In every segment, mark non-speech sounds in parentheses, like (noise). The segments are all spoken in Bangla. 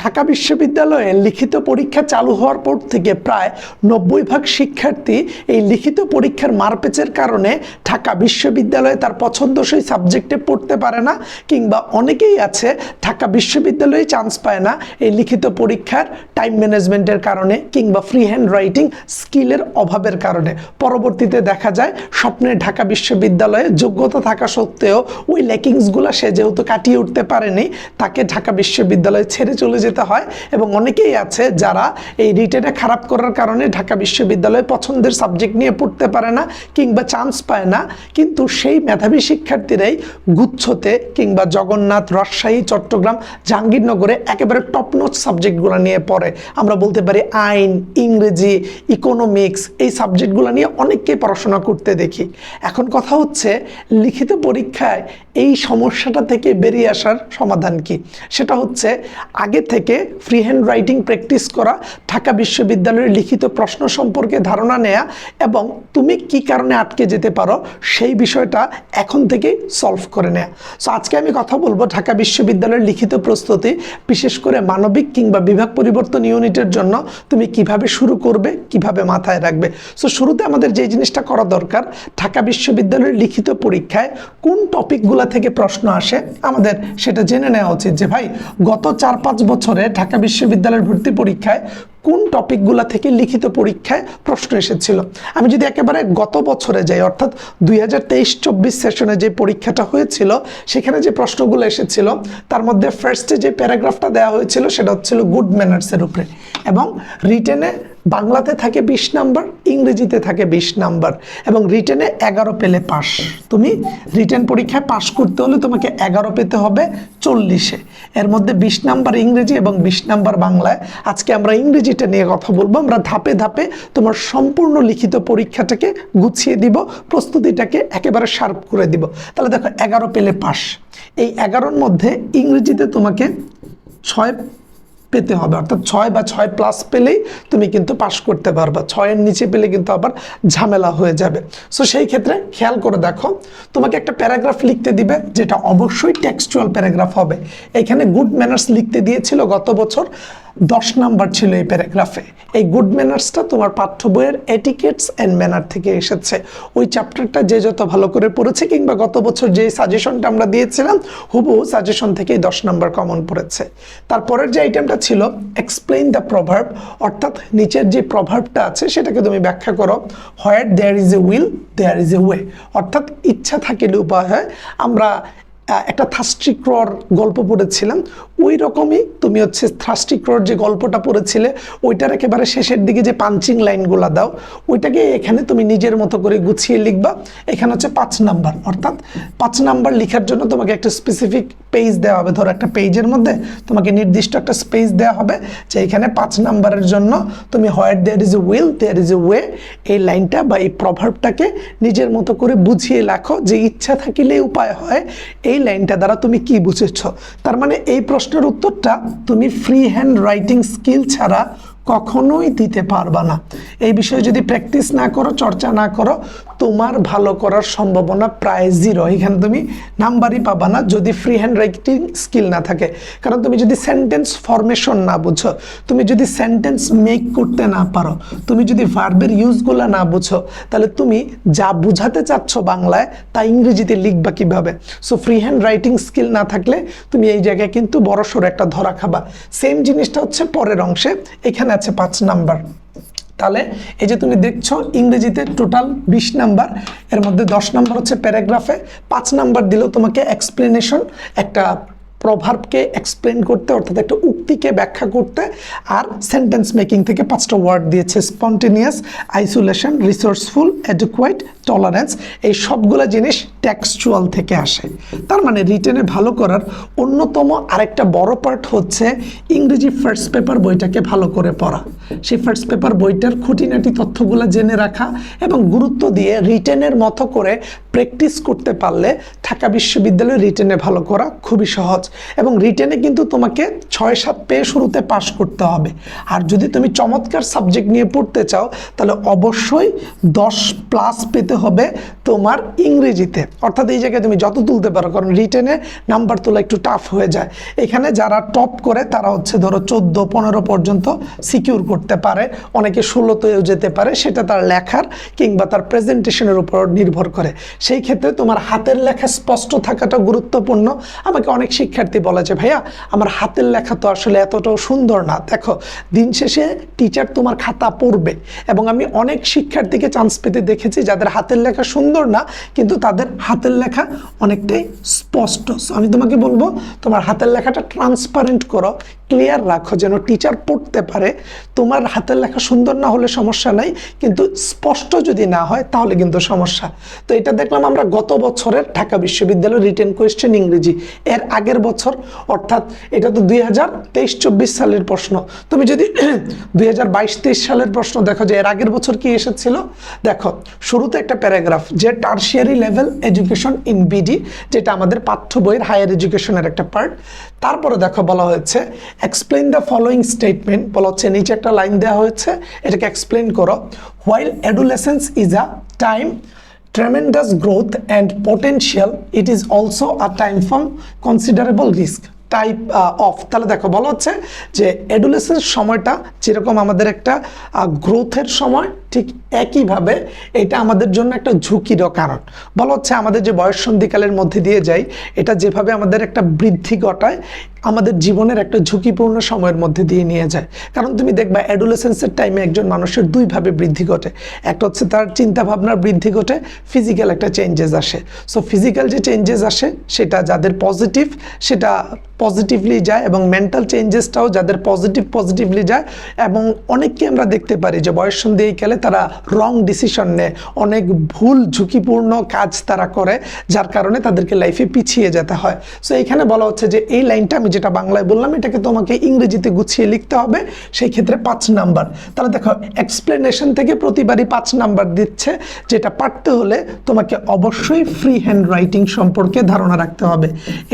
ঢাকা বিশ্ববিদ্যালয়ে লিখিত পরীক্ষা চালু হওয়ার পর থেকে প্রায় নব্বই ভাগ শিক্ষার্থী এই লিখিত পরীক্ষার মারপেচের কারণে ঢাকা বিশ্ববিদ্যালয়ে তার পছন্দসই সাবজেক্টে পড়তে পারে না, কিংবা অনেকেই আছে ঢাকা বিশ্ববিদ্যালয়ে চান্স পায় না এই লিখিত পরীক্ষার টাইম ম্যানেজমেন্টের কারণে, কিংবা ফ্রি হ্যান্ড রাইটিং স্কিলের অভাবের কারণে। পরবর্তীতে দেখা যায়, স্বপ্নে ঢাকা বিশ্ববিদ্যালয়ে যোগ্যতা থাকা সত্ত্বেও ওই ল্যাকিংসগুলো সে যেহেতু কাটিয়ে উঠতে পারেনি, তাকে ঢাকা বিশ্ববিদ্যালয়ে ছেড়ে চলে যেতে হয় এবং অনেকেই আছে যারা এই রিটেনে খারাপ করার কারণে ঢাকা বিশ্ববিদ্যালয়ে পছন্দের সাবজেক্ট নিয়ে পড়তে পারে না কিংবা চান্স পায় না। কিন্তু সেই মেধাবী শিক্ষার্থীরাই গুচ্ছতে কিংবা জগন্নাথ, রাজশাহী, চট্টগ্রাম, জাহাঙ্গীরনগরে একেবারে টপ নোট সাবজেক্টগুলো নিয়ে পড়ে। আমরা বলতে পারি আইন, ইংরেজি ইকোনমিক্স এই সাবজেক্টগুলো নিয়ে অনেককেই পড়াশোনা করতে দেখি। এখন কথা হচ্ছে লিখিত পরীক্ষায় এই সমস্যাটা থেকে বেরিয়ে আসার সমাধান কি? সেটা হচ্ছে আগে থেকে ফ্রি হ্যান্ড রাইটিং প্র্যাকটিস করা ঢাকা বিশ্ববিদ্যালয়ের লিখিত প্রশ্ন সম্পর্কে ধারণা নেয়া এবং তুমি কি কারণে আটকে যেতে পারো সেই বিষয়টা এখন থেকে সলভ করে নেয়া। সো আজকে আমি কথা বলব ঢাকা বিশ্ববিদ্যালয়ের লিখিত প্রস্তুতি, বিশেষ করে মানবিক কিংবা বিভাগ পরিবর্তন ইউনিটের জন্য তুমি কীভাবে শুরু করবে, কীভাবে মাথায় রাখবে। সো শুরুতে আমাদের যে জিনিসটা করা দরকার, ঢাকা বিশ্ববিদ্যালয়ের লিখিত পরীক্ষায় কোন টপিকগুলো থেকে প্রশ্ন আসে আমাদের সেটা জেনে নেওয়া উচিত যে, ভাই, গত চার পাঁচ বছরে ঢাকা বিশ্ববিদ্যালয়ের ভর্তি পরীক্ষায় কোন টপিকগুলো থেকে লিখিত পরীক্ষায় প্রশ্ন এসেছিল? আমি যদি একেবারে গত বছরে যাই, অর্থাৎ দুই হাজার তেইশ চব্বিশ সেশনে যে পরীক্ষাটা হয়েছিল, সেখানে যে প্রশ্নগুলো এসেছিল, তার মধ্যে ফার্স্টে যে প্যারাগ্রাফটা দেওয়া হয়েছিল, সেটা হচ্ছিল গুড ম্যানার্সের উপরে। এবং রিটেনে বাংলাতে থাকে বিশ নাম্বার, ইংরেজিতে থাকে বিশ নাম্বার, এবং রিটেনে এগারো পেলে পাস তুমি রিটেন পরীক্ষায় পাশ করতে হলে তোমাকে এগারো পেতে হবে চল্লিশে। এর মধ্যে বিশ নাম্বার ইংরেজি এবং বিশ নাম্বার বাংলায়। আজকে আমরা ইংরেজিটা নিয়ে কথা বলব। আমরা ধাপে ধাপে তোমার সম্পূর্ণ লিখিত পরীক্ষাটাকে গুছিয়ে দিব, প্রস্তুতিটাকে একেবারে শার্প করে দিব। তাহলে দেখো, এগারো পেলে পাস এই এগারোর মধ্যে ইংরেজিতে তোমাকে ছয় পেতে হবে। অর্থাৎ ছয় বা ছয় প্লাস পেলেই তুমি কিন্তু পাশ করতে পারবা। ছয়ের নিচে পেলে কিন্তু আবার ঝামেলা হয়ে যাবে। সো সেই ক্ষেত্রে খেয়াল করে দেখো, তোমাকে একটা প্যারাগ্রাফ লিখতে দিবে, যেটা অবশ্যই টেক্সচুয়াল প্যারাগ্রাফ হবে। এখানে গুড ম্যানার্স লিখতে দিয়েছিল গত বছর। দশ নাম্বার ছিল এই প্যারাগ্রাফে। এই গুড ম্যানার্সটা তোমার পাঠ্য বইয়ের এটিকেটস অ্যান্ড ম্যানার থেকে এসেছে। ওই চ্যাপ্টারটা যে যত ভালো করে পড়েছে কিংবা গত বছর যে সাজেশনটা আমরা দিয়েছিলাম হুবু সাজেশন থেকেই দশ নাম্বার কমন পড়েছে। তারপরের যে আইটেমটা ছিল এক্সপ্লেইন দ্য প্রভার্ব অর্থাৎ নিচের যে প্রভার্বটা আছে সেটাকে তুমি ব্যাখ্যা করো where there is a will there is a way অর্থাৎ ইচ্ছা থাকিলে উপায় হয়। আমরা একটা থাস্টিক্রর গল্প পড়েছিলাম। ওই রকমই তুমি হচ্ছে থাস্টিক্রর যে গল্পটা পড়েছিলে, ওইটার একেবারে শেষের দিকে যে পাঞ্চিং লাইনগুলো দাও, ওইটাকে এখানে তুমি নিজের মতো করে গুছিয়ে লিখবা। এখানে হচ্ছে পাঁচ নাম্বার, অর্থাৎ পাঁচ নাম্বার লেখার জন্য তোমাকে একটা স্পেসিফিক পেজ দেওয়া হবে। ধরো একটা পেজের মধ্যে তোমাকে নির্দিষ্ট একটা স্পেস দেওয়া হবে, যে এখানে পাঁচ নাম্বারের জন্য তুমি what there is a will there is a way এই লাইনটা বা এই প্রভাবটাকে নিজের মতো করে বুঝিয়ে রাখো যে ইচ্ছা থাকিলে উপায় হয়, এই লাইনটা দ্বারা তুমি কি বুঝেছ? তার মানে এই প্রশ্নের উত্তরটা তুমি ফ্রি হ্যান্ড রাইটিং স্কিল ছাড়া কখনোই দিতে পারবা না। এই বিষয়ে যদি প্র্যাকটিস না করো, চর্চা না করো, তোমার ভালো করার সম্ভাবনা প্রায় জিরো এখানে তুমি নাম্বারই পাবা না, যদি ফ্রি হ্যান্ড রাইটিং স্কিল না থাকে। কারণ তুমি যদি সেন্টেন্স ফরমেশন না বুঝো, তুমি যদি সেন্টেন্স মেক করতে না পারো, তুমি যদি ভার্বের ইউজগুলো না বুঝো, তাহলে তুমি যা বুঝাতে চাচ্ছ বাংলায়, তা ইংরেজিতে লিখবা কীভাবে? So free hand writing skill না থাকলে তুমি এই জায়গায় কিন্তু বড়সড় একটা ধরা খাবা। সেম জিনিসটা হচ্ছে পরের অংশে। এখানে আছে পাঁচ নাম্বার। তাহলে এই যে তুমি দেখছ, ইংরেজিতে টোটাল বিশ নাম্বার, এর মধ্যে দশ নাম্বার হচ্ছে প্যারাগ্রাফে, পাঁচ নাম্বার দিলেও তোমাকে এক্সপ্লেনেশন একটা প্রভাবকে এক্সপ্লেন করতে, অর্থাৎ একটা উক্তিকে ব্যাখ্যা করতে আর সেন্টেন্স মেকিং থেকে পাঁচটা ওয়ার্ড দিয়েছে spontaneous isolation resourceful adequate tolerance এই সবগুলো জিনিস টেক্সচুয়াল থেকে আসে। তার মানে রিটেনে ভালো করার অন্যতম আরেকটা বড় পার্ট হচ্ছে ইংরেজি ফার্স্ট পেপার বইটাকে ভালো করে পড়া। সেই ফার্স্ট পেপার বইটার খুঁটিনাটি তথ্যগুলো জেনে রাখা এবং গুরুত্ব দিয়ে রিটেনের মতো করে প্র্যাকটিস করতে পারলে ঢাকা বিশ্ববিদ্যালয়ে রিটেনে ভালো করা খুবই সহজ। এবং রিটেনে কিন্তু তোমাকে ছয়, সাত পেয়ে শুরুতে পাশ করতে হবে। আর যদি তুমি চমৎকার সাবজেক্ট নিয়ে পড়তে চাও, তাহলে অবশ্যই দশ প্লাস পেতে হবে তোমার ইংরেজিতে। অর্থাৎ এই জায়গায় তুমি যত তুলতে পারো, কারণ রিটেনে নাম্বার তোলা একটু টাফ হয়ে যায়। এখানে যারা টপ করে, তারা হচ্ছে ধরো চোদ্দ, পনেরো পর্যন্ত সিকিউর করতে পারে। অনেকে ষোলোতেও যেতে পারে, সেটা তার লেখার কিংবা তার প্রেজেন্টেশনের উপর নির্ভর করে। সেই ক্ষেত্রে তোমার হাতের লেখা স্পষ্ট থাকাটা গুরুত্বপূর্ণ। আমাকে অনেক শিক্ষার্থী বলে যে, ভাইয়া, আমার হাতের লেখা তো আসলে এতটাও সুন্দর না। দেখো, দিন শেষে টিচার তোমার খাতা পড়বে। এবং আমি অনেক শিক্ষার্থীকে চান্স পেতে দেখেছি যাদের হাতের লেখা সুন্দর না, কিন্তু তাদের হাতের লেখা অনেকটাই স্পষ্ট। আমি তোমাকে বলব, তোমার হাতের লেখাটা ট্রান্সপারেন্ট করো ক্লিয়ার রাখো যেন টিচার পড়তে পারে। তোমার হাতের লেখা সুন্দর না হলে সমস্যা নাই, কিন্তু স্পষ্ট যদি না হয়, তাহলে কিন্তু সমস্যা। তো এটা দেখলাম আমরা গত বছরের ঢাকা বিশ্ববিদ্যালয় রিটেন কোয়েশ্চেন ইংরেজি। এর আগের বছর অর্থাৎ এটা তো দুই হাজার তেইশ চব্বিশ সালের প্রশ্ন। তুমি যদি (clears throat) দুই হাজার বাইশ তেইশ সালের প্রশ্ন দেখো যে এর আগের বছর কি এসেছিল? দেখো, শুরুতে একটা প্যারাগ্রাফ যে tertiary level education in BD, যেটা আমাদের পাঠ্য বইয়ের হায়ার এডুকেশনের একটা পার্ট। তারপরে দেখো বলা হয়েছে এক্সপ্লেন দ্য ফলোয়িং স্টেটমেন্ট বলা হচ্ছে, নিচে একটা লাইন দেওয়া হয়েছে, এটাকে এক্সপ্লেন করো। While adolescence is a time tremendous growth and potential. It is also a time from considerable risk type of তাহলে দেখো, বলা হচ্ছে যে অ্যাডুলেসেন্স সময়টা যেরকম আমাদের একটা গ্রোথের সময়, ঠিক একইভাবে এটা আমাদের জন্য একটা ঝুঁকিরও কারণ। বলা হচ্ছে আমাদের যে বয়স সন্ধিকালের মধ্যে দিয়ে যাই, এটা যেভাবে আমাদের একটা বৃদ্ধি ঘটায়, আমাদের জীবনের একটা ঝুঁকিপূর্ণ সময়ের মধ্যে দিয়ে নিয়ে যায়। কারণ তুমি দেখবা অ্যাডোলেসেন্সের টাইমে একজন মানুষের দুইভাবে বৃদ্ধি ঘটে। একটা হচ্ছে তার চিন্তা ভাবনার বৃদ্ধি ঘটে ফিজিক্যাল একটা চেঞ্জেস আসে। সো ফিজিক্যাল যে চেঞ্জেস আসে, সেটা যাদের পজিটিভ সেটা পজিটিভলি যায় এবং মেন্টাল চেঞ্জেসটাও যাদের পজিটিভ পজিটিভলি যায় এবং অনেককে আমরা দেখতে পারি যে বয়স সন্ধি কালে তারা রং ডিসিশন নেয়। অনেক ভুল, ঝুঁকিপূর্ণ কাজ তারা করে, যার কারণে তাদেরকে লাইফে পিছিয়ে যেতে হয়। সো এখানে বলা হচ্ছে যে এই লাইনটা আমি যেটা বাংলায় বললাম, এটাকে তোমাকে ইংরেজিতে গুছিয়ে লিখতে হবে, সেই ক্ষেত্রে পাঁচ নাম্বার। তাহলে দেখো এক্সপ্লেনেশন থেকে প্রতিবারই পাঁচ নাম্বার দিচ্ছে, যেটা পারতে হলে তোমাকে অবশ্যই ফ্রি হ্যান্ড রাইটিং সম্পর্কে ধারণা রাখতে হবে।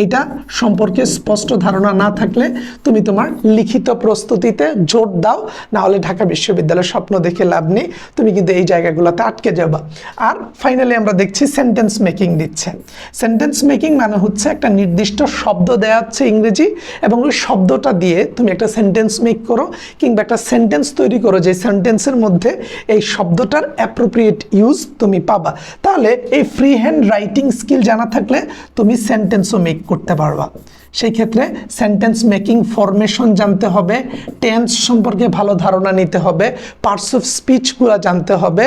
এটা সম্পর্কে স্পষ্ট ধারণা না থাকলে তুমি তোমার লিখিত প্রস্তুতিতে জোর দাও। না হলে ঢাকা বিশ্ববিদ্যালয়ের স্বপ্ন দেখে লাভ নেই। তুমি কিন্তু এই জায়গাগুলোতে আটকে যাবা। আর ফাইনালি আমরা দেখছি সেন্টেন্স মেকিং দিচ্ছে। সেন্টেন্স মেকিং মানে হচ্ছে একটা নির্দিষ্ট শব্দ দেওয়া হচ্ছে ইংরেজি এবং ওই শব্দটা দিয়ে তুমি একটা সেন্টেন্স মেক করো কিংবা একটা সেন্টেন্স তৈরি করো যে সেন্টেন্সের মধ্যে এই শব্দটার অ্যাপ্রোপ্রিয়েট ইউজ তুমি পাবা। তাহলে এই ফ্রি হ্যান্ড রাইটিং স্কিল জানা থাকলে তুমি সেন্টেন্সও মেক করতে পারবা। সেই ক্ষেত্রে সেন্টেন্স মেকিং ফরমেশন জানতে হবে টেন্স সম্পর্কে ভালো ধারণা নিতে হবে পার্টস অফ স্পিচগুলো জানতে হবে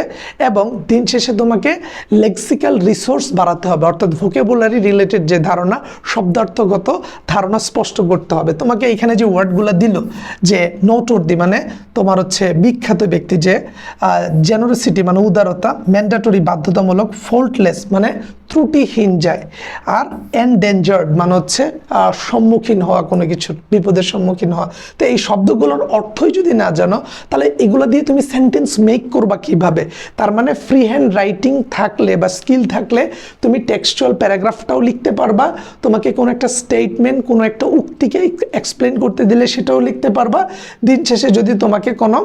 এবং দিন শেষে তোমাকে লেক্সিক্যাল রিসোর্স বাড়াতে হবে, অর্থাৎ ভোকেবুলারি রিলেটেড যে ধারণা, শব্দার্থগত ধারণা স্পষ্ট করতে হবে। তোমাকে এখানে যে ওয়ার্ডগুলো দিল, যে নোটর্দি মানে তোমার হচ্ছে বিখ্যাত ব্যক্তি যে জেনারসিটি মানে উদারতা ম্যান্ডাটরি বাধ্যতামূলক ফোল্টলেস মানে ত্রুটিহীন যায় আর এনডেঞ্জার্ড মানে হচ্ছে সম্মুখীন হওয়া কোনো কিছুর বিপদের সম্মুখীন হওয়া। তো এই শব্দগুলোর অর্থই যদি না জানো, তাহলে এগুলো দিয়ে তুমি সেন্টেন্স মেক করবা কীভাবে? তার মানে ফ্রি হ্যান্ড রাইটিং থাকলে বা স্কিল থাকলে তুমি টেক্সচুয়াল প্যারাগ্রাফটাও লিখতে পারবা, তোমাকে কোনো একটা স্টেটমেন্ট কোনো একটা উক্তিকে এক্সপ্লেন করতে দিলে সেটাও লিখতে পারবা। দিন শেষে যদি তোমাকে কোনো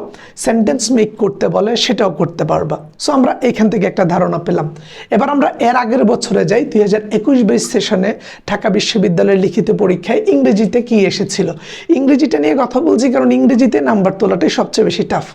সেন্টেন্স মেক করতে বলে, সেটাও করতে পারবা। সো আমরা এখান থেকে একটা ধারণা পেলাম। এবার আমরা এর আগের বছরে যাই দুই হাজার একুশ বাইশ সেশনে ঢাকা বিশ্ববিদ্যালয়ের লিখিত পরীক্ষায় ইংরেজিতে কি এসেছিল? ইংরেজিটা নিয়ে কথা বলছি কারণ ইংরেজিতে নাম্বার তোলাটাই সবচেয়ে বেশি টাফ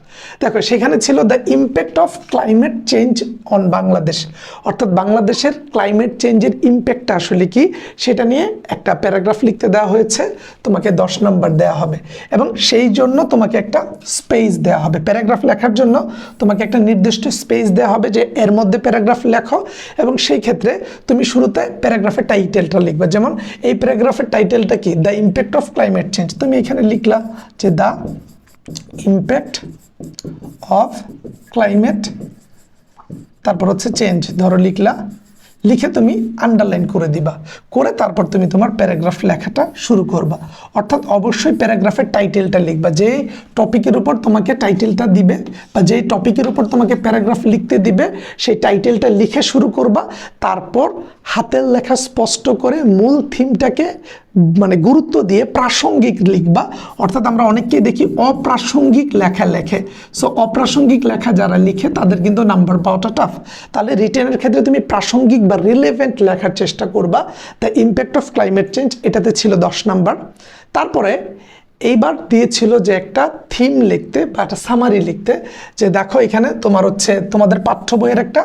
দেখো, সেখানে ছিল the impact of climate change on Bangladesh অর্থাৎ বাংলাদেশের ক্লাইমেট চেঞ্জের ইম্প্যাক্টটা আসলে কি? সেটা নিয়ে একটা প্যারাগ্রাফ লিখতে দেওয়া হয়েছে। তোমাকে দশ নম্বর দেওয়া হবে। এবং সেই জন্য তোমাকে একটা স্পেস দেওয়া হবে। প্যারাগ্রাফ লেখার জন্য তোমাকে একটা নির্দিষ্ট স্পেস দেওয়া হবে যে এর মধ্যে প্যারাগ্রাফ লেখো। এবং সেই ক্ষেত্রে তুমি শুরুতে প্যারাগ্রাফের টাইটেলটা লিখবে। যেমন এই প্যারাগ্রাফের টাইটেলটা কি? The impact of climate change. তুমি এখানে লিখলা যে, দ্য ইম্প্যাক্ট অফ ক্লাইমেট। তারপর হচ্ছে, চেঞ্জ। ধরো লিখলা লিখে তুমি আন্ডারলাইন করে দিবা। করে তারপর তুমি তোমার প্যারাগ্রাফ লেখাটা শুরু করবা। অর্থাৎ অবশ্যই প্যারাগ্রাফের টাইটেলটা লিখবা। যে টপিকের উপর তোমাকে টাইটেলটা দিবে বা যেই টপিকের উপর তোমাকে প্যারাগ্রাফ লিখতে দিবে, সেই টাইটেলটা লিখে শুরু করবা। তারপর হাতের লেখা স্পষ্ট করে মূল থিমটাকে মানে গুরুত্ব দিয়ে প্রাসঙ্গিক লিখবা, অর্থাৎ আমরা অনেককেই দেখি অপ্রাসঙ্গিক লেখা লেখে। সো অপ্রাসঙ্গিক লেখা যারা লিখে, তাদের কিন্তু নাম্বার পাওয়াটা টাফ তাহলে রিটেনের ক্ষেত্রে তুমি প্রাসঙ্গিক বা রিলেভেন্ট লেখার চেষ্টা করবা। The impact of climate change এটাতে ছিল দশ নাম্বার তারপরে এইবার দিয়েছিল যে একটা থিম লিখতে বা একটা সামারি লিখতে, যে দেখো এখানে তোমার হচ্ছে, তোমাদের পাঠ্য বইয়ের একটা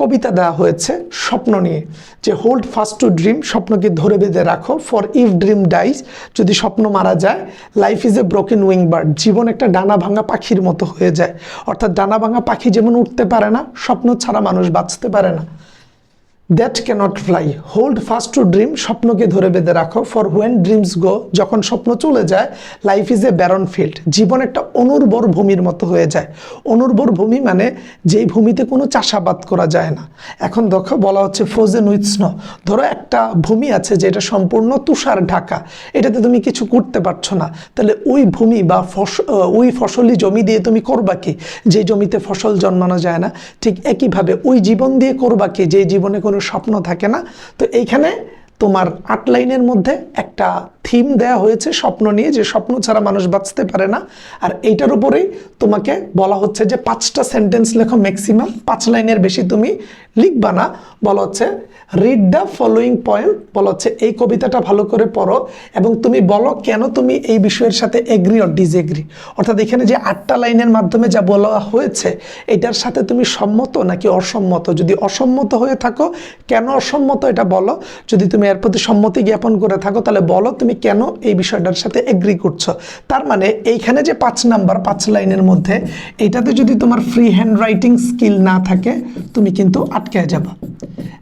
কবিতা দেওয়া হয়েছে স্বপ্ন নিয়ে, যে হোল্ড ফাস্ট টু ড্রিম স্বপ্নকে ধরে বেঁধে রাখো ফর ইফ ড্রিম ডাইজ যদি স্বপ্ন মারা যায় life is a broken wing bird জীবন একটা ডানা ভাঙা পাখির মতো হয়ে যায়। অর্থাৎ ডানা ভাঙা পাখি যেমন উঠতে পারে না, স্বপ্ন ছাড়া মানুষ বাঁচতে পারে না। That cannot fly hold fast to dream স্বপ্নকে ধরে বেঁধে রাখো। ফর হোয়েন ড্রিমস গো যখন স্বপ্ন চলে যায় life is a barren field জীবন একটা অনুর্বর ভূমির মতো হয়ে যায়। অনুর্বর ভূমি মানে যেই ভূমিতে কোনো চাষাবাদ করা যায় না। এখন দেখো, বলা হচ্ছে ফ্রোজেন উইথ স্নো ধরো একটা ভূমি আছে যেটা সম্পূর্ণ তুষার ঢাকা। এটাতে তুমি কিছু করতে পারছ না। তাহলে ওই ভূমি বা ফস- ওই ফসলি জমি দিয়ে তুমি করবা কি? যে জমিতে ফসল জন্মানো যায় না। ঠিক একইভাবে ওই জীবন দিয়ে করবা কি? যে জীবনে কোনো স্বপ্ন থাকে না। তো এইখানে তোমার আট লাইনের মধ্যে একটা থিম দেয়া হয়েছে স্বপ্ন নিয়ে, যে স্বপ্ন ছাড়া মানুষ বাঁচতে পারে না। আর এইটার উপরেই তোমাকে বলা হচ্ছে যে পাঁচটা সেন্টেন্স লেখো ম্যাক্সিমাম পাঁচ লাইনের বেশি তুমি লিখবা না। বলা হচ্ছে রিড দ্য ফলোয়িং পয়েম বলা হচ্ছে, এই কবিতাটা ভালো করে পড়ো এবং তুমি বলো কেন তুমি এই বিষয়ের সাথে এগ্রি অর ডিসএগ্রি অর্থাৎ এখানে যে আটটা লাইনের মাধ্যমে যা বলা হয়েছে, এটার সাথে তুমি সম্মত নাকি অসম্মত? যদি অসম্মত হয়ে থাকো, কেন অসম্মত এটা বলো? যদি তুমি এর প্রতি সম্মতি জ্ঞাপন করে থাকো, তাহলে বলো তুমি কেন এই বিষয়টার সাথে এগ্রি করছ? তার মানে এইখানে যে পাঁচ নাম্বার, পাঁচ লাইনের মধ্যে, এটাতে যদি তোমার ফ্রি হ্যান্ড রাইটিং স্কিল না থাকে, তুমি কিন্তু আটকে যাবা।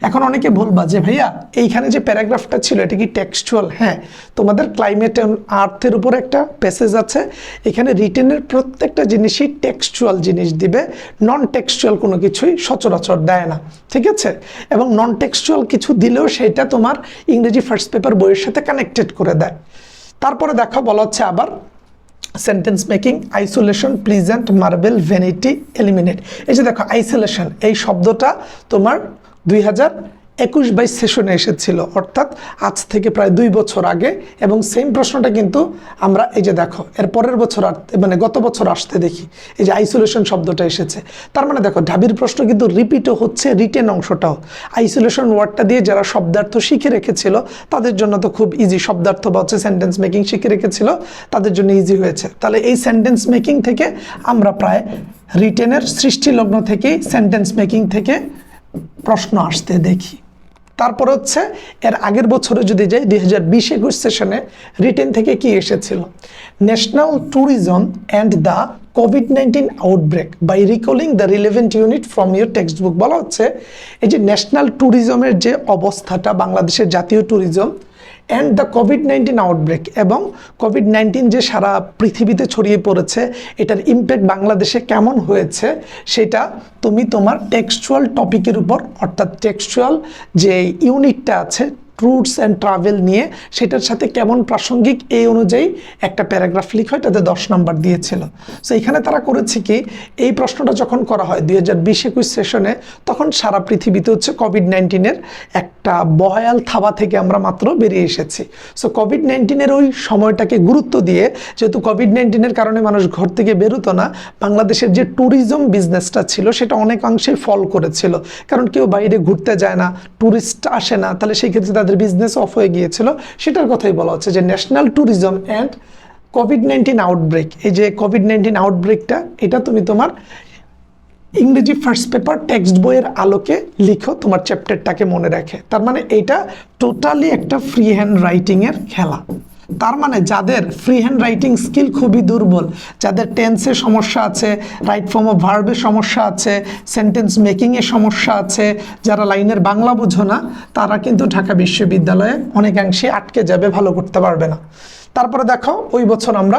এখন অনেকে বলবা যে, ভাইয়া, এইখানে যে প্যারাগ্রাফটা ছিল, এটা কি টেক্সচুয়াল? হ্যাঁ তোমাদের ক্লাইমেট আর্থের উপর একটা প্যাসেজ আছে। এখানে রিটেনের প্রত্যেকটা জিনিসই টেক্সচুয়াল জিনিস দিবে নন টেক্সচুয়াল কোনো কিছুই সচরাচর দেয় না। ঠিক আছে? এবং নন টেক্সচুয়াল কিছু দিলেও সেটা তোমার ইংরেজি ফার্স্ট পেপার বইয়ের সাথে কানেক্টেড করে দেয়। তারপরে দেখো, বলা হচ্ছে আবার sentence making isolation pleasant marble vanity eliminate এই যে দেখো আইসোলেশন এই শব্দটা তোমার দুই হাজার একুশ বাইশ সেশনে এসেছিল। অর্থাৎ আজ থেকে প্রায় দুই বছর আগে। এবং সেম প্রশ্নটা কিন্তু আমরা, এই যে দেখো, এর পরের বছর মানে গত বছর আসতে দেখি। এই যে আইসোলেশন শব্দটা এসেছে। তার মানে দেখো, ঢাবির প্রশ্ন কিন্তু রিপিটও হচ্ছে রিটেন অংশটাও। আইসোলেশন ওয়ার্ডটা দিয়ে যারা শব্দার্থ শিখে রেখেছিল, তাদের জন্য তো খুব ইজি শব্দার্থ বা হচ্ছে সেন্টেন্স মেকিং শিখে রেখেছিল, তাদের জন্য ইজি হয়েছে। তাহলে এই সেন্টেন্স মেকিং থেকে আমরা প্রায় রিটেনের সৃষ্টিলগ্ন থেকেই সেন্টেন্স মেকিং থেকে প্রশ্ন আসতে দেখি। তারপর হচ্ছে, এর আগের বছরে যদি যাই, দুই হাজার বিশ একুশ সেশনে রিটেন থেকে কি এসেছিল? National tourism and the covid nineteen outbreak by recalling the relevant unit from your text book বলা হচ্ছে, এই যে ন্যাশনাল ট্যুরিজমের যে অবস্থাটা, বাংলাদেশের জাতীয় tourism and the covid nineteen outbreak এবং কোভিড নাইন্টিন যে সারা পৃথিবীতে ছড়িয়ে পড়েছে, এটার ইম্প্যাক্ট বাংলাদেশে কেমন হয়েছে, সেটা তুমি তোমার টেক্সচুয়াল টপিকের উপর, অর্থাৎ টেক্সচুয়াল যে ইউনিটটা আছে ট্যুরস অ্যান্ড ট্রাভেল নিয়ে সেটার সাথে কেমন প্রাসঙ্গিক এই অনুযায়ী একটা প্যারাগ্রাফ লিখা হয় তাদের দশ নম্বর দিয়েছিল। সো এখানে তারা করেছে কি, এই প্রশ্নটা যখন করা হয় দুই হাজার বিশ একুশ সেশনে, তখন সারা পৃথিবীতে হচ্ছে কোভিড নাইন্টিনের একটা বহায়াল থাবা থেকে আমরা মাত্র বেরিয়ে এসেছি। সো কোভিড নাইন্টিনের ওই সময়টাকে গুরুত্ব দিয়ে, যেহেতু কোভিড নাইন্টিনের কারণে মানুষ ঘর থেকে বেরোতো না, বাংলাদেশের যে ট্যুরিজম বিজনেসটা ছিল, সেটা অনেকাংশেই ফল করেছিল। কারণ কেউ বাইরে ঘুরতে যায় না ট্যুরিস্ট আসে না, তাহলে সেই ক্ষেত্রে তাদের বিজনেস অফ হয়ে গিয়েছিল, সেটার কথাই বলা হচ্ছে যে national tourism and covid nineteen outbreak এই যে কোভিড নাইন্টিন আউটব্রেকটা এটা তুমি তোমার ইংরেজি ফার্স্ট পেপার টেক্সট বইয়ের আলোকে লিখো, তোমার চ্যাপ্টারটাকে মনে রাখে। তার মানে এটা টোটালি একটা ফ্রি হ্যান্ড রাইটিংয়ের খেলা। তার মানে যাদের ফ্রি হ্যান্ড রাইটিং স্কিল খুবই দুর্বল, যাদের টেন্সের সমস্যা আছে রাইট ফর্ম অফ ভার্বের সমস্যা আছে সেন্টেন্স মেকিংয়ের সমস্যা আছে, যারা লাইনের বাংলা বোঝো না, তারা কিন্তু ঢাকা বিশ্ববিদ্যালয়ে অনেকাংশে আটকে যাবে, ভালো করতে পারবে না। তারপরে দেখো, ওই বছর আমরা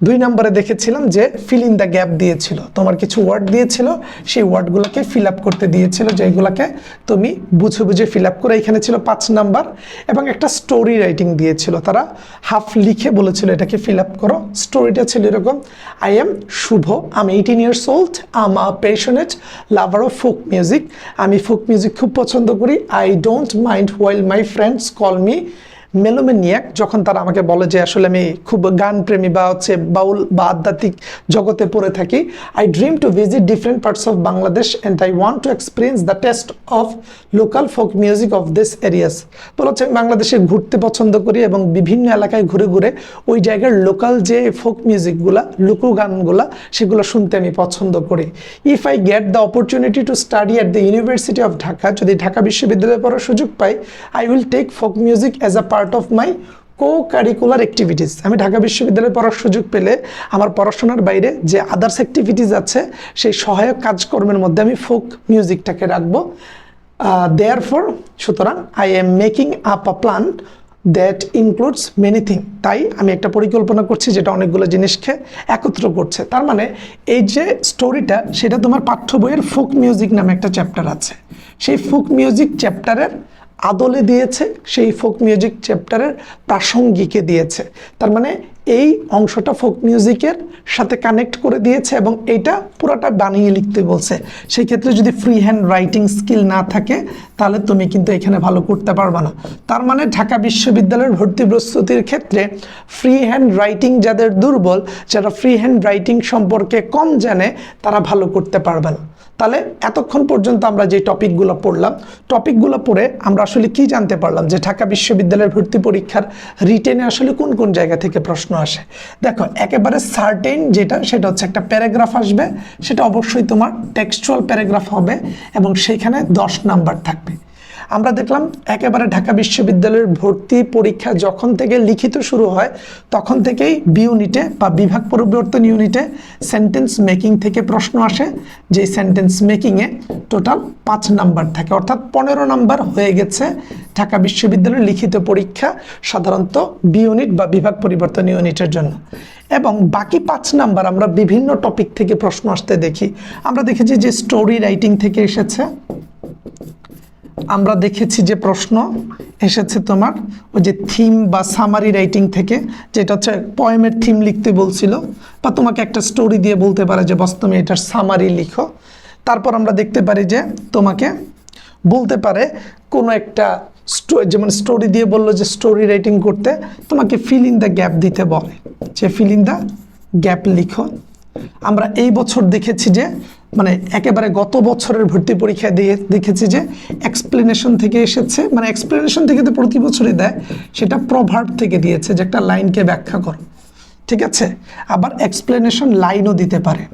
দুই নম্বরে দেখেছিলাম যে ফিল ইন দ্য গ্যাপ দিয়েছিল। তোমার কিছু ওয়ার্ড দিয়েছিল, সেই ওয়ার্ডগুলোকে ফিল আপ করতে দিয়েছিল, যেগুলোকে তুমি বুঝে বুঝে ফিল আপ করে এখানে ছিল পাঁচ নাম্বার এবং একটা স্টোরি রাইটিং দিয়েছিল। তারা হাফ লিখে বলেছিল এটাকে ফিল আপ করো। স্টোরিটা ছিল এরকম I am Shuvo I'm eighteen years old I'm a passionate lover of folk music আমি ফোক মিউজিক খুব পছন্দ করি। I don't mind while my friends call me melomaniac, যখন তারা আমাকে বলে যে আসলে আমি খুব গান প্রেমী বা হচ্ছে বাউল বা আধ্যাত্মিক জগতে পড়ে থাকি I dream to visit different parts of Bangladesh and I want to experience the taste of local folk music of this areas বলা হচ্ছে আমি বাংলাদেশে ঘুরতে পছন্দ করি এবং বিভিন্ন এলাকায় ঘুরে ঘুরে ওই জায়গার লোকাল যে ফোক মিউজিকগুলা লোকো গানগুলা, সেগুলো শুনতে আমি পছন্দ করি। If I get the opportunity to study at the university of Dhaka যদি ঢাকা বিশ্ববিদ্যালয়ে পড়ার সুযোগ পাই I will take folk music as a part of my co curricular activities আমি ঢাকা বিশ্ববিদ্যালয়ে পড়ার সুযোগ পেলে আমার পড়াশোনার বাইরে যে আদার্স অ্যাক্টিভিটিস আছে, সেই সহায়ক কাজকর্মের মধ্যে আমি ফোক মিউজিকটাকে রাখব। দেয়ার ফর সুতরাং I am making up a plan that includes many thing তাই আমি একটা পরিকল্পনা করছি যেটা অনেকগুলো জিনিসকে একত্র করছে। তার মানে এই যে স্টোরিটা সেটা তোমার পাঠ্য বইয়ের ফোক মিউজিক নামে একটা চ্যাপ্টার আছে। সেই ফোক মিউজিক চ্যাপ্টারের আদলে দিয়েছে, সেই ফোক মিউজিক চ্যাপ্টারের প্রাসঙ্গিকে দিয়েছে। তার মানে এই অংশটা ফোক মিউজিকের সাথে কানেক্ট করে দিয়েছে এবং এটা পুরোটা বানিয়ে লিখতে বলছে। সেই ক্ষেত্রে যদি ফ্রি হ্যান্ড রাইটিং স্কিল না থাকে, তাহলে তুমি কিন্তু এখানে ভালো করতে পারবে না। তার মানে ঢাকা বিশ্ববিদ্যালয়ের ভর্তি প্রস্তুতির ক্ষেত্রে ফ্রি হ্যান্ড রাইটিং যাদের দুর্বল, যারা ফ্রি হ্যান্ড রাইটিং সম্পর্কে কম জানে, তারা ভালো করতে পারবে না। তাহলে এতক্ষণ পর্যন্ত আমরা যে টপিকগুলো পড়লাম, টপিকগুলো পড়ে আমরা আসলে কি জানতে পারলাম যে ঢাকা বিশ্ববিদ্যালয়ের ভর্তি পরীক্ষার রিটেনে আসলে কোন কোন জায়গা থেকে প্রশ্ন আসে? দেখো, একেবারে সার্টেন যেটা, সেটা হচ্ছে একটা প্যারাগ্রাফ আসবে, সেটা অবশ্যই তোমার টেক্সচুয়াল প্যারাগ্রাফ হবে এবং সেইখানে দশ নাম্বার থাকবে। আমরা দেখলাম একেবারে ঢাকা বিশ্ববিদ্যালয়ের ভর্তি পরীক্ষা যখন থেকে লিখিত শুরু হয়, তখন থেকেই বি ইউনিটে বা বিভাগ পরিবর্তন ইউনিটে সেন্টেন্স মেকিং থেকে প্রশ্ন আসে, যে সেন্টেন্স মেকিংয়ে টোটাল পাঁচ নাম্বার থাকে। অর্থাৎ পনেরো নাম্বার হয়ে গেছে ঢাকা বিশ্ববিদ্যালয়ের লিখিত পরীক্ষা সাধারণত বি ইউনিট বা বিভাগ পরিবর্তন ইউনিটের জন্য। এবং বাকি পাঁচ নাম্বার আমরা বিভিন্ন টপিক থেকে প্রশ্ন আসতে দেখি। আমরা দেখেছি যে স্টোরি রাইটিং থেকে এসেছে। আমরা দেখেছি যে প্রশ্ন এসেছে তোমার, ওই যে থিম বা সামারি রাইটিং থেকে, যেটা হচ্ছে পয়েমের থিম লিখতে বলছিল, বা তোমাকে একটা স্টোরি দিয়ে বলতে পারে যে, বস তুমি এটার সামারি লিখো। তারপর আমরা দেখতে পারি যে, তোমাকে বলতে পারে কোনো একটা যেমন স্টোরি দিয়ে বলল যে স্টোরি রাইটিং করতে, তোমাকে ফিল ইন দ্য গ্যাপ দিতে বলে। যে ফিল ইন দ্য গ্যাপ লিখো। আমরা এই বছর দেখেছি যে মানে একেবারে গত বছরের ভর্তি পরীক্ষা দিয়ে দেখেছি যে এক্সপ্লেনেশন থেকে এসেছে মানে এক্সপ্লেনেশন থেকে তো প্রতি বছরই দেয়, সেটা প্রভাব থেকে দিয়েছে যে একটা লাইনকে ব্যাখ্যা করো, ঠিক আছে? আবার এক্সপ্লেনেশন লাইনও দিতে পারে,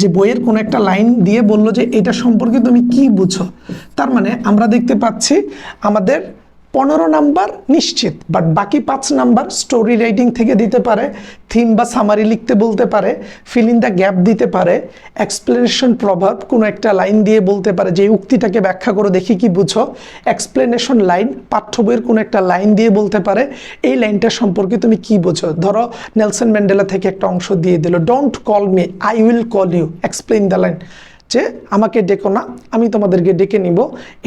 যে বইয়ের কোনো একটা লাইন দিয়ে বলল যে এটা সম্পর্কে তুমি কি বুঝো? তার মানে আমরা দেখতে পাচ্ছি আমাদের পনেরো নাম্বার নিশ্চিত বাট বাকি পাঁচ নাম্বার স্টোরি রাইটিং থেকে দিতে পারে থিম বা সামারি লিখতে বলতে পারে ফিল ইন দ্য গ্যাপ দিতে পারে এক্সপ্লেনেশন প্রভাব কোনো একটা লাইন দিয়ে বলতে পারে, যে উক্তিটাকে ব্যাখ্যা করো, দেখি কি বুঝো এক্সপ্লেনেশন লাইন পাঠ্য বইয়ের কোনো একটা লাইন দিয়ে বলতে পারে, এই লাইনটা সম্পর্কে তুমি কি বোঝো? ধরো নেলসন ম্যান্ডেলা থেকে একটা অংশ দিয়ে দিল don't call me I will call you explain the line যে আমাকে ডেকো না, আমি তোমাদেরকে ডেকে নিব।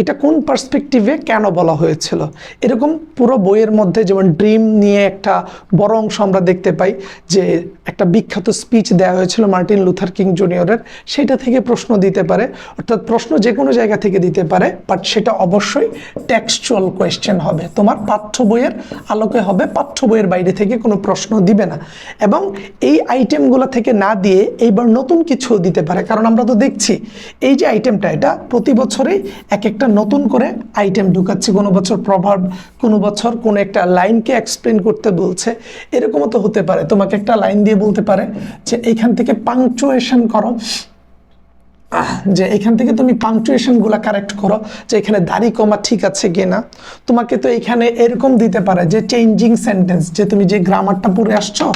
এটা কোন পার্সপেক্টিভে কেন বলা হয়েছিল? এরকম পুরো বইয়ের মধ্যে যেমন ড্রিম নিয়ে একটা বড় অংশ আমরা দেখতে পাই, যে একটা বিখ্যাত স্পিচ দেওয়া হয়েছিল মার্টিন লুথার কিং জুনিয়রের, সেটা থেকে প্রশ্ন দিতে পারে, অর্থাৎ প্রশ্ন যে কোনো জায়গা থেকে দিতে পারে বাট সেটা অবশ্যই টেক্সচুয়াল কোয়েশ্চেন হবে। তোমার পাঠ্য বইয়ের আলোকে হবে, পাঠ্য বইয়ের বাইরে থেকে কোনো প্রশ্ন দিবে না। এবং এই আইটেমগুলো থেকে না দিয়ে এইবার নতুন কিছু দিতে পারে, কারণ আমরা তো দেখছি এই যে আইটেমটা এটা প্রতি বছরেই এক একটা নতুন করে আইটেম ঢুকাচ্ছে। কোনো বছর প্রভাব, কোনো বছর কোনো একটা লাইনকে এক্সপ্লেন করতে বলছে। এরকমও তো হতে পারে। তোমাকে একটা লাইন দিয়ে বলতে পারে যে, এইখান থেকে পাংচুয়েশন করো। যে এখান থেকে তুমি পাংচুয়েশনগুলো কারেক্ট করো যে এখানে দাড়ি, কমা ঠিক আছে কি না তোমাকে তো এখানে এরকম দিতে পারে যে চেঞ্জিং সেন্টেন্স যে তুমি যে গ্রামারটা পড়ে আসছো,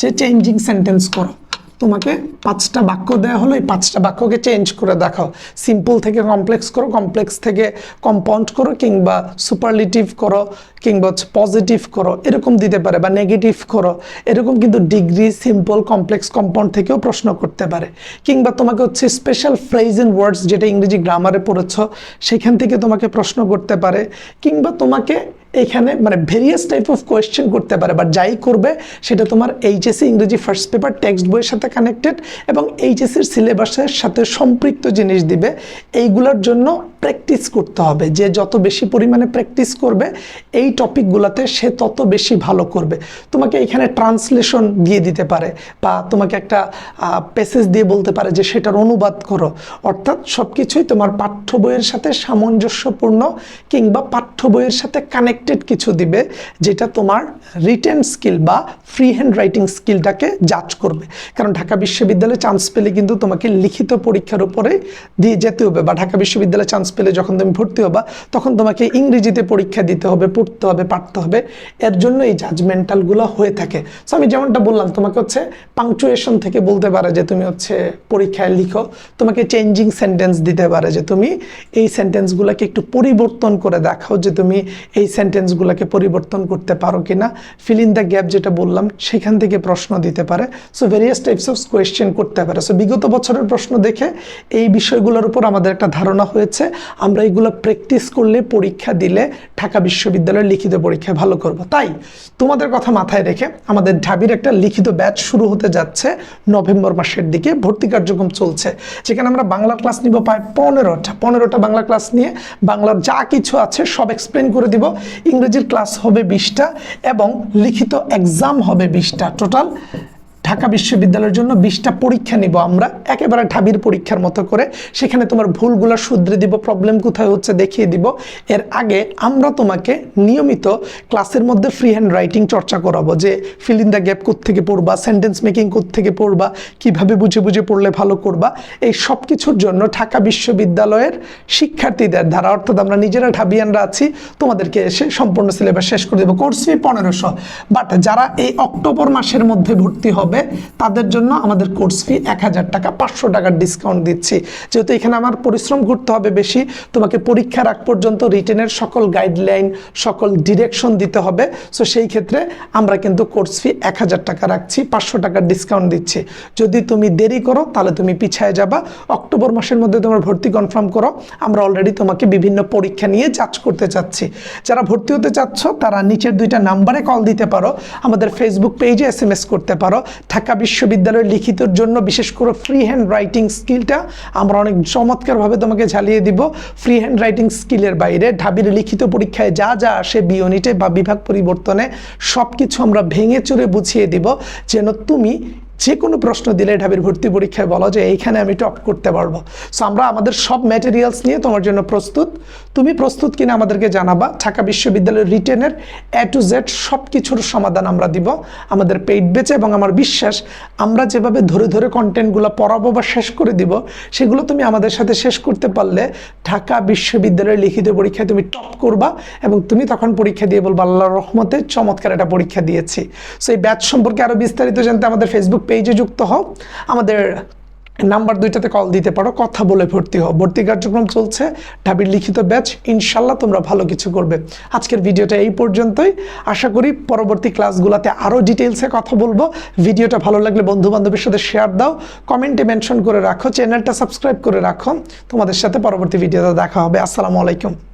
যে চেঞ্জিং সেন্টেন্স করো। তোমাকে পাঁচটা বাক্য দেওয়া হলো, এই পাঁচটা বাক্যকে চেঞ্জ করে দেখাও। সিম্পল থেকে কমপ্লেক্স করো কমপ্লেক্স থেকে কম্পাউন্ড করো, কিংবা সুপারলিটিভ করো, কিংবা হচ্ছে পজিটিভ করো, এরকম দিতে পারে বা নেগেটিভ করো। এরকম কিন্তু ডিগ্রি সিম্পল কমপ্লেক্স কম্পাউন্ড থেকেও প্রশ্ন করতে পারে। কিংবা তোমাকে হচ্ছে স্পেশাল ফ্রেজ অ্যান্ড ওয়ার্ডস যেটা ইংরেজি গ্রামারে পড়েছ, সেখান থেকে তোমাকে প্রশ্ন করতে পারে। কিংবা তোমাকে এখানে মানে ভেরিয়াস টাইপ অফ কোয়েশ্চেন করতে পারে বাট যাই করবে, সেটা তোমার এইচএসসি ইংরেজি ফার্স্ট পেপার টেক্সট বইয়ের সাথে কানেক্টেড এবং এইচএসসির সিলেবাসের সাথে সম্পৃক্ত জিনিস দিবে। এইগুলোর জন্য প্র্যাকটিস করতে হবে। যে যত বেশি পরিমাণে প্র্যাকটিস করবে, এই টপিকগুলোতে সে তত বেশি ভালো করবে। তোমাকে এখানে ট্রান্সলেশন দিয়ে দিতে পারে বা তোমাকে একটা প্যাসেজ দিয়ে বলতে পারে যে সেটার অনুবাদ করো। অর্থাৎ সব কিছুই তোমার পাঠ্য বইয়ের সাথে সামঞ্জস্যপূর্ণ কিংবা পাঠ্য বইয়ের সাথে কানেক্টেড কিছু দিবে যেটা তোমার রিটেন স্কিল বা ফ্রি হ্যান্ড রাইটিং স্কিলটাকে জাজ করবে। কারণ ঢাকা বিশ্ববিদ্যালয়ে চান্স পেলে কিন্তু তোমাকে লিখিত পরীক্ষার উপরে দিয়ে যেতে হবে বা ঢাকা বিশ্ববিদ্যালয়ে চান্স পেলে যখন তুমি ভর্তি হবা, তখন তোমাকে ইংরেজিতে পরীক্ষা দিতে হবে, পড়তে হবে, পাঠতে হবে। এর জন্য এই জাজমেন্টালগুলো হয়ে থাকে। সো আমি যেমনটা বললাম, তোমাকে হচ্ছে পাংচুয়েশন থেকে বলতে পারে যে তুমি হচ্ছে পরীক্ষায় লিখো। তোমাকে চেঞ্জিং সেন্টেন্স দিতে পারে যে তুমি এই সেন্টেন্সগুলোকে একটু পরিবর্তন করে দেখাও যে তুমি এই সেন্টেন্সগুলোকে পরিবর্তন করতে পারো কিনা ফিল ইন দ্য গ্যাপ যেটা বললাম, সেখান থেকে প্রশ্ন দিতে পারে। So various types of question করতে পারে। সো বিগত বছরের প্রশ্ন দেখে এই বিষয়গুলোর উপর আমাদের একটা ধারণা হয়েছে। আমরা এগুলো প্র্যাকটিস করলে, পরীক্ষা দিলে ঢাকা বিশ্ববিদ্যালয়ের লিখিত পরীক্ষায় ভালো করব। তাই তোমাদের কথা মাথায় রেখে আমাদের ঢাবির একটা লিখিত ব্যাচ শুরু হতে যাচ্ছে নভেম্বর মাসের দিকে। ভর্তি কার্যক্রম চলছে। যেখানে আমরা বাংলা ক্লাস নিব প্রায় পনেরোটা। পনেরোটা বাংলা ক্লাস নিয়ে বাংলার যা কিছু আছে সব এক্সপ্লেন করে দিব। ইংরেজির ক্লাস হবে বিশটা এবং লিখিত এক্সাম হবে বিশটা। টোটাল ঢাকা বিশ্ববিদ্যালয়ের জন্য বিশটা পরীক্ষা নিব আমরা। একেবারে ঢাবির পরীক্ষার মতো করে। সেখানে তোমার ভুলগুলো শুধরে দিব প্রবলেম কোথায় হচ্ছে দেখিয়ে দিব। এর আগে আমরা তোমাকে নিয়মিত ক্লাসের মধ্যে ফ্রি হ্যান্ড রাইটিং চর্চা করাবো যে ফিল ইন দ্য গ্যাপ থেকে পড়বা সেন্টেন্স মেকিং থেকে পড়বা, কীভাবে বুঝে বুঝে পড়লে ভালো করবা। এই সব কিছুর জন্য ঢাকা বিশ্ববিদ্যালয়ের শিক্ষার্থীদের দ্বারা অর্থাৎ আমরা নিজেরা ঢাবিয়ানরা আছি, তোমাদেরকে এসে সম্পূর্ণ সিলেবাস শেষ করে দেবো। কোর্স ফি পনেরোশো। বাট যারা এই অক্টোবর মাসের মধ্যে ভর্তি হবে তাদের জন্য আমাদের কোর্স ফি এক হাজার টাকা। পাঁচশো টাকার ডিসকাউন্ট দিচ্ছি। যেহেতু এখানে আমার পরিশ্রম করতে হবে বেশি, তোমাকে পরীক্ষার আগ পর্যন্ত রিটেনের সকল গাইডলাইন সকল ডিরেকশন দিতে হবে। সো সেই ক্ষেত্রে আমরা কিন্তু কোর্স ফি এক হাজার টাকা রাখছি, পাঁচশো টাকার ডিসকাউন্ট দিচ্ছি। যদি তুমি দেরি করো, তাহলে তুমি পিছায় যাবা। অক্টোবর মাসের মধ্যে তোমার ভর্তি কনফার্ম করো। আমরা অলরেডি তোমাকে বিভিন্ন পরীক্ষা নিয়ে যাচ করতে চাচ্ছি। যারা ভর্তি হতে চাচ্ছ, তারা নিচের দুইটা নাম্বারে কল দিতে পারো। আমাদের ফেসবুক পেজে এস করতে পারো। ঢাকা বিশ্ববিদ্যালয়ের লিখিতর জন্য বিশেষ করে ফ্রি হ্যান্ড রাইটিং স্কিলটা আমরা অনেক চমৎকারভাবে তোমাকে ঝালিয়ে দিব। ফ্রি হ্যান্ড রাইটিং স্কিলের বাইরে ঢাবির লিখিত পরীক্ষায় যা যা আসে বি ইউনিটে বা বিভাগ পরিবর্তনে সব কিছু আমরা ভেঙে চুরে বুঝিয়ে দিব যেন তুমি যে কোনো প্রশ্ন দিলে ঢাবির ভর্তি পরীক্ষায় বলো যে এইখানে আমি টপ করতে পারব। সো আমরা আমাদের সব ম্যাটেরিয়ালস নিয়ে তোমার জন্য প্রস্তুত। তুমি প্রস্তুত কিনা আমাদেরকে জানাবা। ঢাকা বিশ্ববিদ্যালয়ের রিটেনের এ টু জেড সব কিছুর সমাধান আমরা দিব। আমাদের পেইড বেচে এবং আমার বিশ্বাস, আমরা যেভাবে ধরে ধরে কন্টেন্টগুলো পড়াবো বা শেষ করে দিব, সেগুলো তুমি আমাদের সাথে শেষ করতে পারলে ঢাকা বিশ্ববিদ্যালয়ের লিখিত পরীক্ষায় তুমি টপ করবা এবং তুমি তখন পরীক্ষা দিয়ে বলবা, আল্লাহর রহমতে চমৎকার একটা পরীক্ষা দিয়েছি। সো এই ব্যাচ সম্পর্কে আরও বিস্তারিত জানতে আমাদের ফেসবুক পেজে যুক্ত হও। আমাদের নাম্বার দুইটাতে কল দিতে পারো। কথা বলে ভর্তি হও। ভর্তি কার্যক্রম চলছে। ঢাবির লিখিত ব্যাচ ইনশাল্লাহ তোমরা ভালো কিছু করবে। আজকের ভিডিওটা এই পর্যন্তই। আশা করি পরবর্তী ক্লাসগুলোতে আরও ডিটেলসে কথা বলব। ভিডিওটা ভালো লাগলে বন্ধু বান্ধবের সাথে শেয়ার দাও। কমেন্টে মেনশন করে রাখো। চ্যানেলটা সাবস্ক্রাইব করে রাখো। তোমাদের সাথে পরবর্তী ভিডিওতে দেখা হবে। আসসালামু আলাইকুম।